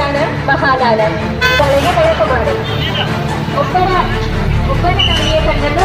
പ്രധാന മഹാകാലം വളരെ വഴക്കമാണ് ഒപ്പര ഒപ്പര കവിയെ കണ്ടത്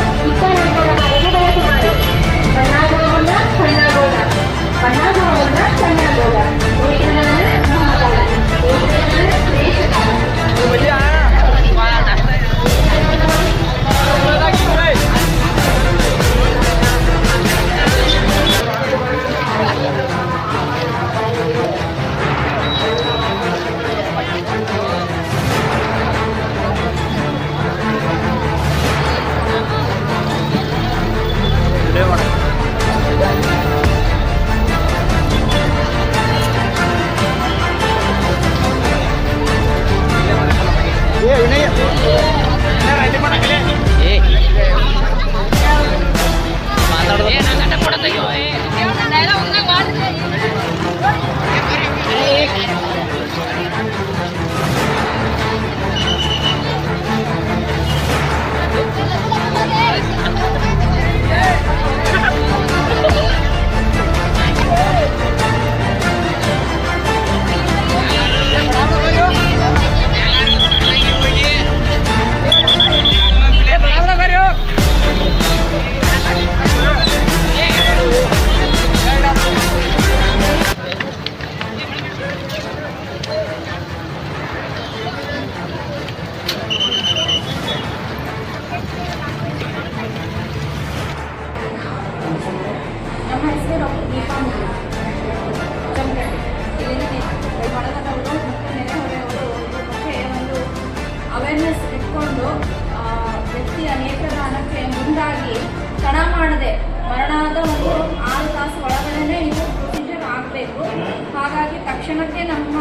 ತಕ್ಷಣಕ್ಕೆ ನಮ್ಮ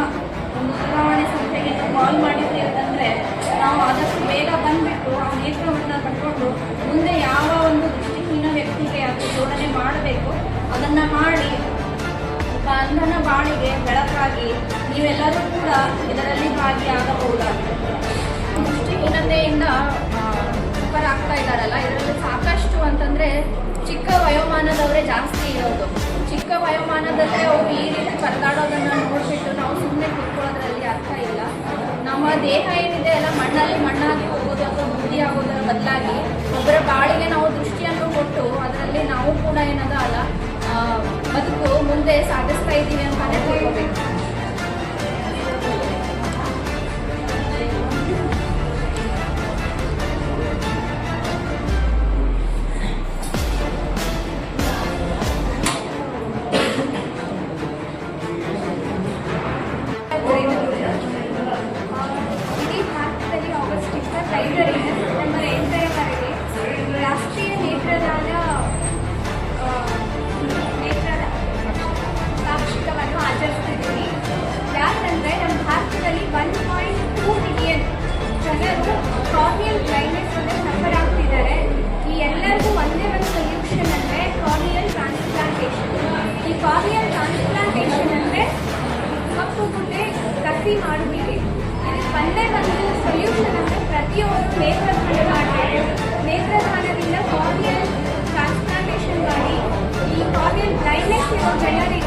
ಒಂದು ದೂರವಾಣಿ ಸಂಸ್ಥೆಗೆ ಕಾಲ್ ಮಾಡಿದ್ರಿ ಅಂತಂದರೆ ನಾವು ಆದಷ್ಟು ಬೇಗ ಬಂದುಬಿಟ್ಟು ಆ ನೇತ್ರವನ್ನು ಕಟ್ಕೊಂಡು ಮುಂದೆ ಯಾವ ಒಂದು ದೃಷ್ಟಿಹೀನ ವ್ಯಕ್ತಿಗೆ ಅದು ಜೋಡಣೆ ಮಾಡಬೇಕು, ಅದನ್ನು ಮಾಡಿ ಬಂಧನ ಬಾಳಿಗೆ ಬೆಳಕಾಗಿ ನೀವೆಲ್ಲರೂ ಕೂಡ ಇದರಲ್ಲಿ ಭಾಗಿಯಾಗಬಹುದಾಗಿದೆ. ದೃಷ್ಟಿಹೀನತೆಯಿಂದ ಆಗ್ತಾ ಇದ್ದಾರಲ್ಲ, ಇದರಲ್ಲಿ ಸಾಕಷ್ಟು ಅಂತಂದರೆ ಚಿಕ್ಕ ವಯೋಮಾನದವರೇ ಜಾಸ್ತಿ ಇರೋದು. ಚಿಕ್ಕ ವಯೋಮಾನದಲ್ಲೇ ಅವರು ಈ ಸುಮ್ಮನೆ ಕೂತ್ಕೊಳ್ಳೋದ್ರಲ್ಲಿ ಅರ್ಥ ಇಲ್ಲ. ನಮ್ಮ ದೇಹ ಏನಿದೆ ಎಲ್ಲ ಮಣ್ಣಲ್ಲಿ ಮಣ್ಣಾಗಿ ಹೋಗೋದು ಅಥವಾ ಬುದ್ಧಿ ಆಗೋದರ ಬದಲಾಗಿ ಒಬ್ಬರ ಬಾಳಿಗೆ ನಾವು ದೃಷ್ಟಿಯನ್ನು ಕೊಟ್ಟು ಅದರಲ್ಲಿ ನಾವು ಕೂಡ ಏನದ ಅಲ್ಲ ಬದುಕು ಮುಂದೆ ಸಾಧಿಸ್ತಾ ಇದ್ದೀವಿ ಅಂತಾನೆ ತಿಳ್ಕೋಬೇಕು. ಜನರು ಕಾರ್ನಿಯಲ್ ಬ್ಲೈಂಡ್ನೆಸ್ ಅಂದರೆ ಸಫರ್ ಆಗ್ತಿದ್ದಾರೆ. ಈ ಎಲ್ಲರಿಗೂ ಒಂದೇ ಒಂದು ಸೊಲ್ಯೂಷನ್ ಅಂದರೆ ಕಾರ್ನಿಯಲ್ ಟ್ರಾನ್ಸ್ಪ್ಲಾಂಟೇಷನ್ ಈ ಕಾರ್ನಿಯಲ್ ಟ್ರಾನ್ಸ್ಪ್ಲಾಂಟೇಷನ್ ಅಂದರೆ ಕಪ್ಪು ಗುಡ್ಡೆ ಕಸಿ ಮಾಡುವಿಕೆ. ಇದಕ್ಕೆ ಒಂದೇ ಒಂದು ಸೊಲ್ಯೂಷನ್ ಅಂದರೆ ಪ್ರತಿಯೊಬ್ಬರು ನೇತ್ರದಾನ ಮಾಡಬೇಕು ನೇತ್ರದಾನದಿಂದ ಕಾರ್ನಿಯಲ್ ಟ್ರಾನ್ಸ್ಪ್ಲಾಂಟೇಷನ್ ಮಾಡಿ ಈ ಕಾರ್ನಿಯಲ್ ಬ್ಲೈಂಡ್ನೆಸ್ ಇರೋ ಜನರಿಗೆ